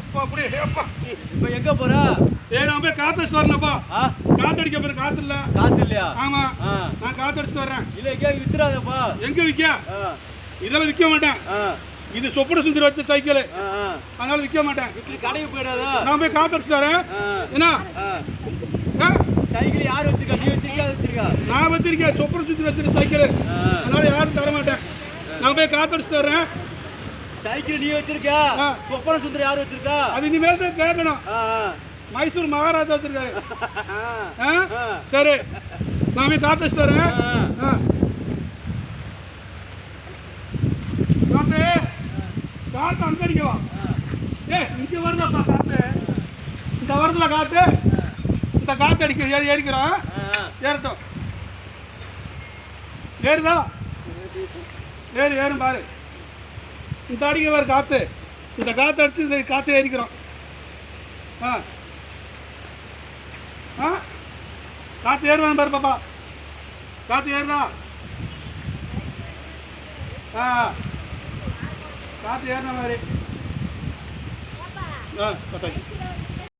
அப்பா அப்படியே அப்பா. இப்போ எங்க போற? ஏய் நான் போய் காத்தடிச்சு வரணும்ப்பா ஆ? காத்தடிக்க போற காத்து இல்ல காத்து இல்லையா ஆமா நான் காத்தடிச்சு வர்றேன். இல்ல எங்கேயா வித்துறாதப்பா. எங்க விற்க இதெல்லாம் விற்க மாட்டேன். இது சொப்பட சுந்தரி வச்ச சைக்கிள். அதனால விற்க மாட்டேன். வித்து கடைக்கு போயிடாதா. நான் போய் காத்தடிச்சு வரேன். என்ன? சைக்கிள் யார் வச்சிருக்கா? நீ வச்சிருக்கா வச்சிருக்கா? நான் வச்சிருக்கேன். சொப்பட சுந்தரி வச்சிருக்க சைக்கிள். அதனால யாரும் தர மாட்டேன் நான் போய் காத்தடிச்சு வரேன் சைக்கிள் நீ வச்சிருக்க. சொப்பன சுந்தரம் யார் வச்சிருக்கா? அது இனிமேல் தான் கேட்கணும். மைசூர் மகாராஜா வச்சிருக்காரு. ஆ. ஆ? ஆ. சரி. வரேன். ஆ. ஆ. காத்து. காத்து அங்க அடிக்கவா ஏ இங்க வருதாப்பா காத்து. இந்த வருதுல காத்து. இந்த காத்து அடிக்க ஏறி ஏறிக்கிறோம். ஏறட்டும். ஏறுதா? ஏறு ஏறும் பாரு. இந்த அடிக்க காற்று இந்த காற்று அடித்து இந்த காற்றே ஏறிக்கிறோம் ஆ. ஆ. காற்று ஏறுவேன் பாரு பாப்பா. காற்று ஏறுதா? ஆ. காற்று ஏறின மாதிரி. ஆ கட்டாச்சு